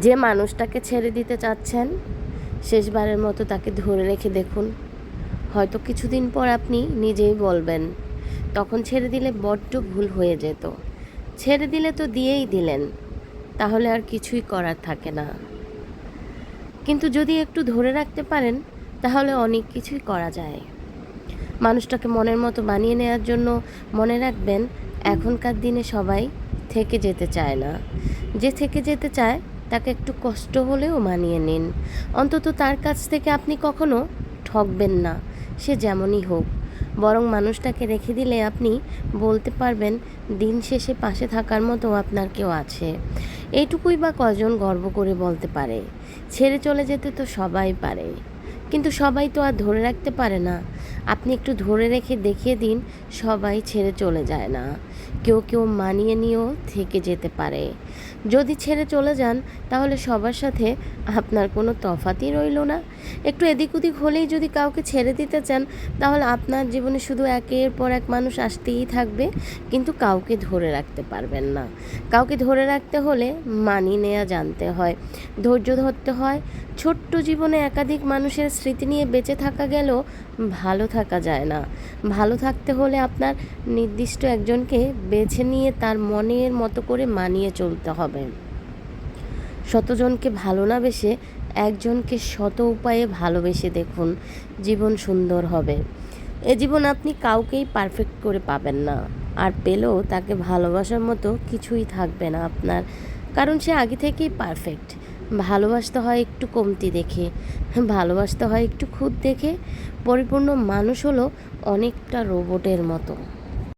যে মানুষটাকে ছেড়ে দিতে চাচ্ছেন, শেষবারের মতো তাকে ধরে রেখে দেখুন। হয়তো কিছুদিন পর আপনি নিজেই বলবেন, তখন ছেড়ে দিলে বড্ড ভুল হয়ে যেত। ছেড়ে দিলে তো দিয়েই দিলেন, তাহলে আর কিছুই করার থাকে না। কিন্তু যদি একটু ধরে রাখতে পারেন, তাহলে অনেক কিছুই করা যায়। মানুষটাকে মনের মতো বানিয়ে নেওয়ার জন্য মনে রাখবেন, এখনকার দিনে সবাই থেকে যেতে চায় না। যে থেকে যেতে চায় তাকে একটু কষ্ট হলেও মানিয়ে নিন। অন্তত তার কাছ থেকে আপনি কখনো ঠকবেন না, সে যেমনই হোক। বরং মানুষটাকে রেখে দিলে আপনি বলতে পারবেন, দিন শেষে পাশে থাকার মতো আপনার কেউ আছে। এইটুকুই বা কজন গর্ব করে বলতে পারে। ছেড়ে চলে যেতে তো সবাই পারে। কিন্তু সবাই তো আর ধরে রাখতে পারে না। আপনি একটু ধরে রেখে দেখিয়ে দিন, সবাই ছেড়ে চলে যায় না। কেউ কেউ মানিয়ে নিয়েও থেকে যেতে পারে। যদি ছেড়ে চলে যান, তাহলে সবার সাথে আপনার কোনো তফাতই রইল না। একটু এদিক ওদিক হলেই যদি কাউকে ছেড়ে দিতে চান, তাহলে আপনার জীবনে শুধু একের পর এক মানুষ আসতেই থাকবে, কিন্তু কাউকে ধরে রাখতে পারবেন না। কাউকে ধরে রাখতে হলে মানিয়ে নেওয়া জানতে হয়, ধৈর্য ধরতে হয়। ছোট্ট জীবনে একাধিক মানুষের স্মৃতি নিয়ে বেঁচে থাকা গেলেও ভালো থাকা যায় না। ভালো থাকতে হলে আপনার নির্দিষ্ট একজনকে বেছে নিয়ে তার মনের মতো করে মানিয়ে চলতে হবে। শতজনকে ভালো না বেসে একজনকে শত উপায়ে ভালোবেসে দেখুন, জীবন সুন্দর হবে। এ জীবন আপনি কাউকেই পারফেক্ট করে পাবেন না। আর পেলেও তাকে ভালোবাসার মতো কিছুই থাকবে না আপনার। কারণ সে আগে থেকেই পারফেক্ট ভালোবাসতে হয় একটু কমতি দেখে, ভালোবাসতে হয় একটু খুদ দেখে। পরিপূর্ণ মানুষ হলো অনেকটা রোবটের মতো।